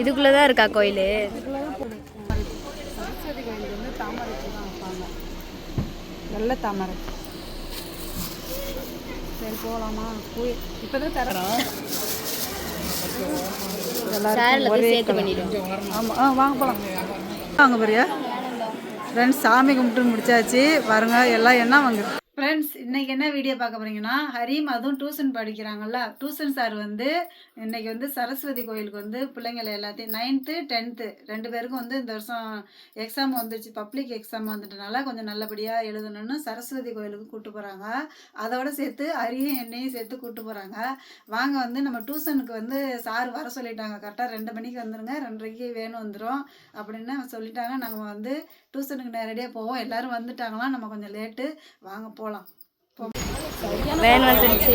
இதுக்குள்ளதான் இருக்கா கோயில்? சரஸ்வதி கோயிலுக்கு வந்து தாமரை தான் வைப்பாங்க வெள்ளை தாமரை சரி போகலாமா போய் இப்போ தான் தரோம் ஆமாம் ஆ வாங்க போகலாம் வாங்க பிரியா. ஃப்ரெண்ட்ஸ் சாமி கும்பிட்டு முடிச்சாச்சு. பாருங்க எல்லாம் என்ன வாங்க ஃப்ரெண்ட்ஸ் இன்னைக்கு என்ன வீடியோ பார்க்க போகிறீங்கன்னா ஹரீம் அதுவும் டியூஷன் படிக்கிறாங்கல்ல. டியூஷன் சார் வந்து இன்றைக்கி வந்து சரஸ்வதி கோயிலுக்கு வந்து பிள்ளைங்களை எல்லாத்தையும் நைன்த்து டென்த்து ரெண்டு பேருக்கும் வந்து இந்த வருஷம் எக்ஸாம் வந்துச்சு. பப்ளிக் எக்ஸாம் வந்துட்டனால கொஞ்சம் நல்லபடியாக எழுதணும்னு சரஸ்வதி கோயிலுக்கு கூப்பிட்டு போகிறாங்க அதோட சேர்த்து ஹரியும் என்னையும் சேர்த்து கூப்பிட்டு போகிறாங்க வாங்க வந்து நம்ம டியூஷனுக்கு வந்து சார் வர சொல்லிட்டாங்க. கரெக்டாக ரெண்டு மணிக்கு வந்துடுங்க ரெண்டரைக்கு வேணும் வந்துடும் அப்படின்னு சொல்லிட்டாங்க. நாங்கள் வந்து டியூஷனுக்கு நேரடியாக போவோம். எல்லாரும் வந்துட்டாங்களாம் நம்ம கொஞ்சம் லேட்டு வாங்க போகலாம் வேன் வந்துருச்சு.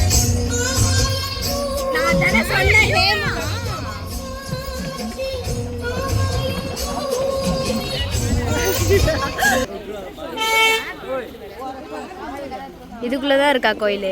இதுக்குள்ளதான் இருக்கா கோயில்?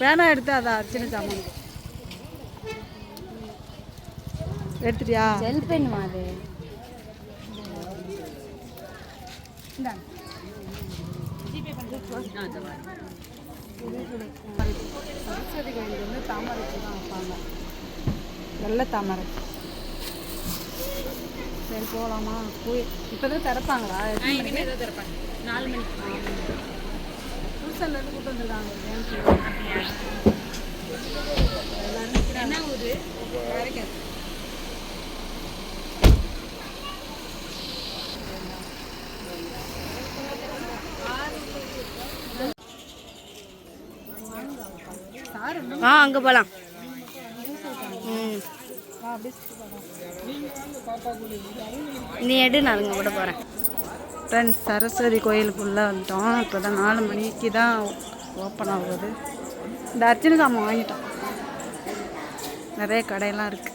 பேனா எடுத்து அதை அர்ச்சனை சாமான். எடுத்துட்டியா? ஜெல் பென் அது? சரஸ்வதி கோயிலுக்கு வந்து தாமரை. பூ தான் வைப்பாங்க வெள்ளை தாமரை சரி போகலாமா போய். இப்போ தான் திறப்பாங்களா திறப்பாங்க. நாலு மணிக்கு. புதுசல்லேருந்து கூட்டு வந்துருக்காங்க. என்ன ஊர்? சார் ஆ அங்கே போகலாம் நீ எடு நான் அங்கே கூட போகிறேன் ஃப்ரெண்ட்ஸ் சரஸ்வதி கோயிலுக்குள்ளே வந்துட்டோம். இப்போ தான் நாலு மணிக்கு தான் ஓப்பன் ஆகுது. இந்த அர்ச்சனை சாமான் வாங்கிட்டோம். நிறைய கடையெல்லாம் இருக்குது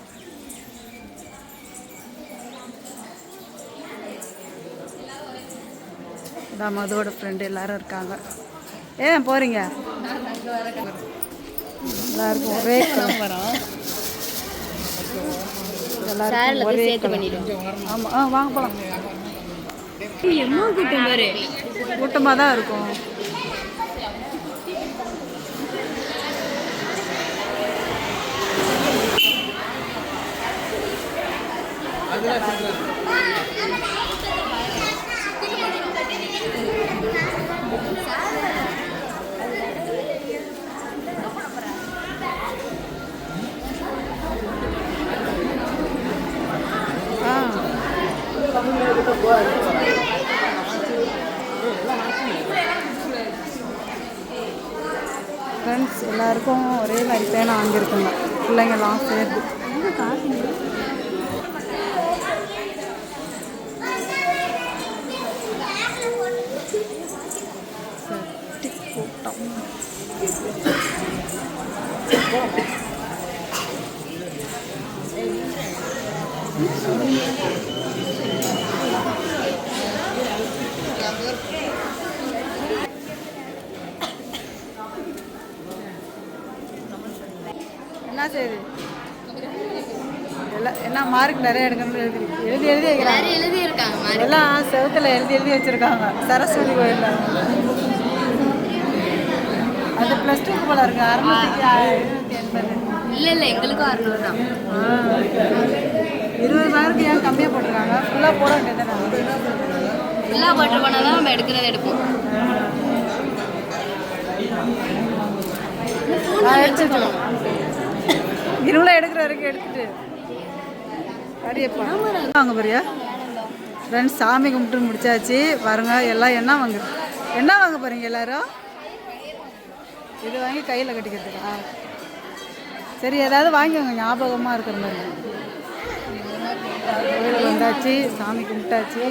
இதான் மதுவோட ஃப்ரெண்டு எல்லாரும் இருக்காங்க. ஏன் போகிறீங்க எல்லாருக்கும் ஒரே கிளம்புறோம் ஆமாம் ஆ வாங்க போகலாம் எம்மா கூட்டம் பாரு. கூட்டமாக தான் இருக்கும் ஆ ஃப்ரெண்ட்ஸ் எல்லாருக்கும் ஒரே மாதிரி பேனா வாங்கியிருக்குங்க. பிள்ளைங்கள்லாம் சேர்த்து சரி, கூட்டம் செய்யுது எல்லாம் என்ன மார்க் நிறைய எடுக்கணும்னு எழுதி எழுதி எழுதி வைக்கிறாங்க. எழுதி இருக்காங்க எல்லாம் செவுத்துல எழுதி எழுதி வச்சிருக்காங்க. சரஸ்வதி கோயில்ல. அது ப்ளஸ் டூ போல இருக்கு. அறுநூத்தி எண்பது. இல்ல இல்ல எங்களுக்கும் அறுநூறு தான். இருபது மார்க் ஏன் கம்மியாக போட்டிருக்காங்க? ஃபுல்லாக போட வேண்டியது ஃபுல்லாக போட்டு போனால் தான் நம்ம எடுக்கிறத எடுப்போம். நான் எடுத்து வச்சுக்கோங்க. இருபதுல எடுக்கிற வரைக்கும் எடுத்துட்டு வாங்க பாரியா. ஃப்ரெண்ட்ஸ் சாமி கும்பிட்டு முடிச்சாச்சு. பாருங்க எல்லாம் என்ன வாங்க என்ன வாங்க போறீங்க எல்லாரும்? இது வாங்கி கையில் கட்டிக்கிறதுக்கா? சரி ஏதாவது வாங்கிக்கோங்க ஞாபகமாக இருக்கிற மாதிரி. கோயில் வந்தாச்சு சாமி கும்பிட்டாச்சு.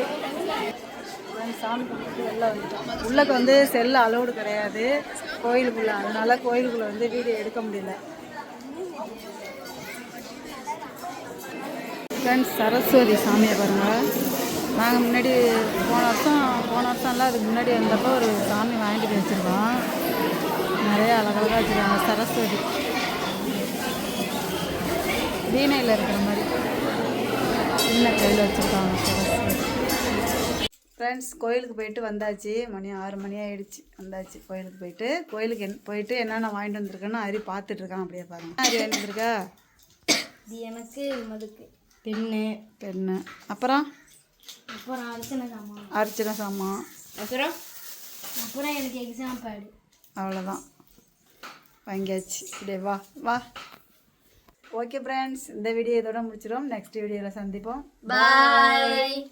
சாமி கும்பிட்டு வெளில வந்துட்டோம். உள்ளக்கு வந்து செல்லு அலோடு கிடையாது. கோயிலுக்குள்ளே அதனால கோயிலுக்குள்ளே வந்து வீடியோ எடுக்க முடியல. ஃப்ரெண்ட்ஸ் சரஸ்வதி சாமியை பாருங்கள் நாங்கள் முன்னாடி போன வருஷம் போன வருஷம்லாம் அதுக்கு முன்னாடி வந்தப்போ ஒரு சாமி வாங்கிட்டு போய் வச்சுருக்கோம். நிறைய அழகழகாக வச்சுருக்காங்க சரஸ்வதி. வீணையில் இருக்கிற மாதிரி. சின்ன கையில் வச்சுருக்காங்க. ஃப்ரெண்ட்ஸ் கோயிலுக்கு போயிட்டு வந்தாச்சு. மணி ஆறு மணி ஆயிடுச்சு. வந்தாச்சு. கோயிலுக்கு போயிட்டு கோயிலுக்கு என் போயிட்டு என்னென்ன வாங்கிட்டு வந்திருக்கேன்னு அரி பார்த்துட்டு இருக்கான் அப்படியே பாருங்க. அரி வாங்கிட்டு வந்திருக்கா? இது எனக்கு மதுக்கு பெண்ணு. பெண்ணு. அப்புறம்? அப்புறம் அர்ச்சனை சாமான். அர்ச்சனை சாமான். அப்புறம்? அப்புறம் எனக்கு எக்ஸாம் பேடு அவ்வளோதான். வாங்கியாச்சு. இப்படியே வா வா. ஓகே ஃப்ரெண்ட்ஸ் இந்த வீடியோ இதோட முடிச்சிடும் நெக்ஸ்ட் வீடியோவில் சந்திப்போம். பாய்